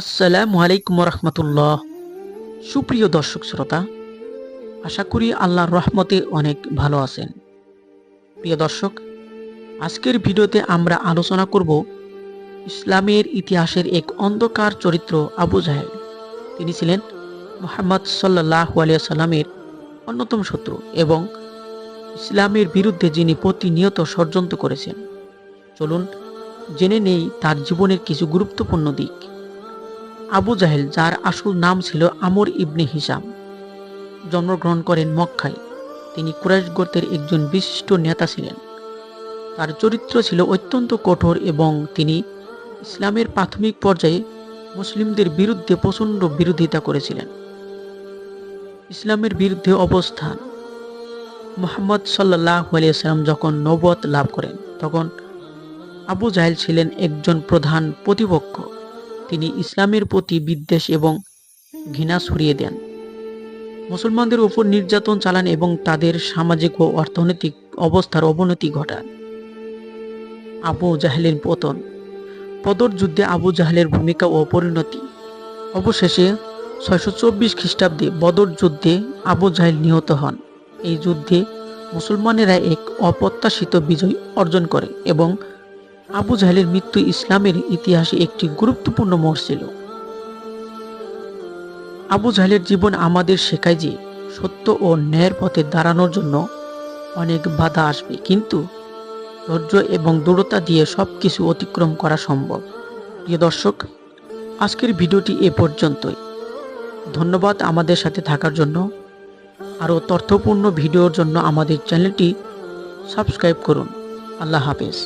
আসসালামু আলাইকুম রহমতুল্লাহ সুপ্রিয় দর্শক শ্রোতা, আশা করি আল্লাহর রহমতে অনেক ভালো আছেন। প্রিয় দর্শক, আজকের ভিডিওতে আমরা আলোচনা করব ইসলামের ইতিহাসের এক অন্ধকার চরিত্র আবু জাহেল। তিনি ছিলেন মোহাম্মদ সাল্লাহ আলিয়া সাল্লামের অন্যতম শত্রু এবং ইসলামের বিরুদ্ধে যিনি প্রতিনিয়ত ষড়যন্ত্র করেছেন। চলুন জেনে নেই তার জীবনের কিছু গুরুত্বপূর্ণ দিক। আবু জাহেল, যার আসল নাম ছিল আমর ইবনে হিসাম জন্মগ্রহণ করেন মক্কায়। তিনি কুরাইশ গোত্রের একজন বিশিষ্ট নেতা ছিলেন। তার চরিত্র ছিল অত্যন্ত কঠোর এবং তিনি ইসলামের প্রাথমিক পর্যায়ে মুসলিমদের বিরুদ্ধে প্রচণ্ড বিরোধিতা করেছিলেন। ইসলামের বিরুদ্ধে অবস্থান। মোহাম্মদ সাল্লাহ আলিয়াল্লাম যখন নবত লাভ করেন, তখন আবু জাহেল ছিলেন একজন প্রধান প্রতিপক্ষ। তিনি ইসলামের প্রতি বিদ্বেষ এবং ঘৃণা ছড়িয়ে দেন। মুসলমানদের উপর নির্যাতন চালান এবং তাদের সামাজিক ও অর্থনৈতিক অবস্থার অবনতি ঘটান। আবু জাহেলের পতন, পদর যুদ্ধে আবু জাহেলের ভূমিকা ও পরিণতি। অবশেষে ছয়শো চব্বিশ খ্রিস্টাব্দে বদর যুদ্ধে আবু জাহেল নিহত হন। এই যুদ্ধে মুসলমানেরা এক অপ্রত্যাশিত বিজয় অর্জন করে এবং আবু জাহেলের মৃত্যু ইসলামের ইতিহাসে একটি গুরুত্বপূর্ণ মোড় ছিল। আবু জাহেলের জীবন আমাদের শেখায় যে সত্য ও ন্যায়ের পথে দাঁড়ানোর জন্য অনেক বাধা আসবে, কিন্তু ধৈর্য এবং দৃঢ়তা দিয়ে সব কিছু অতিক্রম করা সম্ভব। প্রিয় দর্শক, আজকের ভিডিওটি এ পর্যন্তই। ধন্যবাদ আমাদের সাথে থাকার জন্য। আরও তথ্যপূর্ণ ভিডিওর জন্য আমাদের চ্যানেলটি সাবস্ক্রাইব করুন। আল্লাহ হাফেজ।